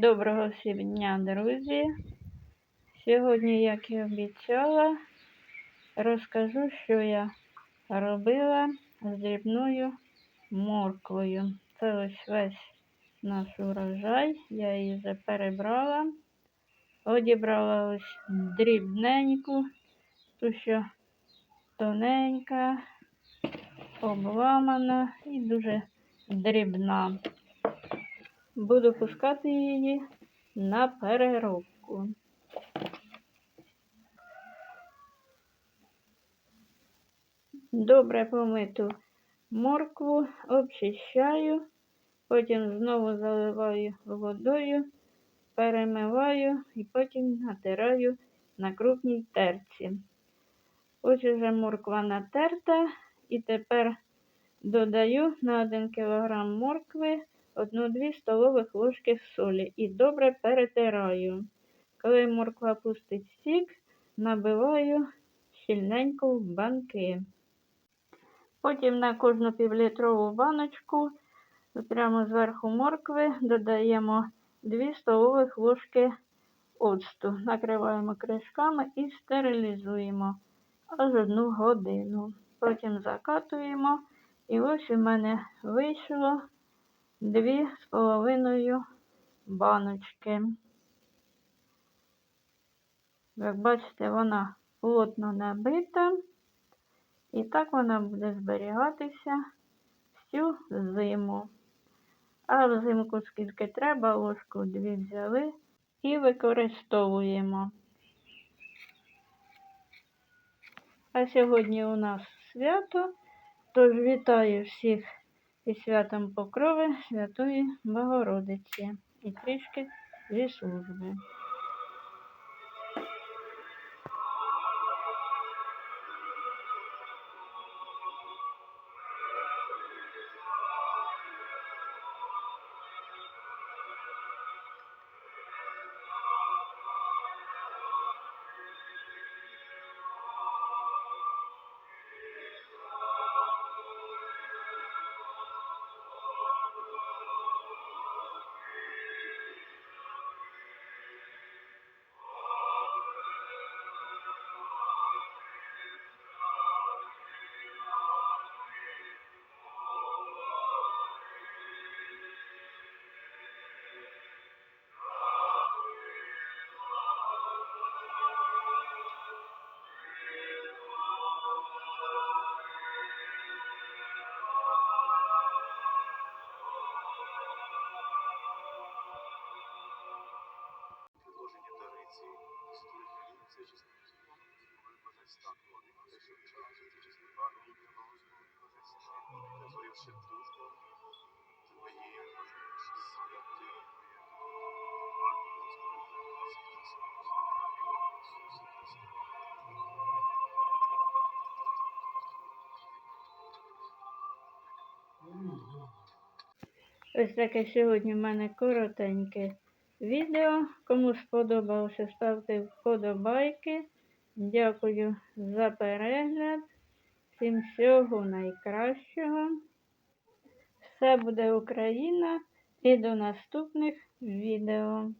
Доброго всім дня, друзі. Сьогодні, як і обіцяла, розкажу, що я робила з дрібною морквою. Це ось весь наш урожай. Я її вже перебрала. Одібрала ось дрібненьку, ту, що тоненька, обламана і дуже дрібна. Буду пускати її на переробку. Добре помиту моркву обчищаю, потім знову заливаю водою, перемиваю і потім натираю на крупній терці. Ось уже морква натерта і тепер додаю на 1 кг моркви 1-2 столових ложки солі і добре перетираю. Коли морква пустить сік, набиваю щільненько в банки. Потім на кожну півлітрову баночку прямо зверху моркви додаємо 2 столових ложки оцту. Накриваємо кришками і стерилізуємо аж одну годину. Потім закатуємо. І ось у мене вийшло дві з половиною баночки. Як бачите, вона плотно набита, і так вона буде зберігатися всю зиму. А взимку скільки треба, ложку дві взяли і використовуємо. А сьогодні у нас свято, тож вітаю всіх і святом Покрови Святої Богородиці і трішки зі служби. Ось таке сьогодні в мене коротеньке відео. Кому сподобалося, ставте вподобайки. Дякую за перегляд. Всім всього найкращого. Все буде Україна і до наступних відео.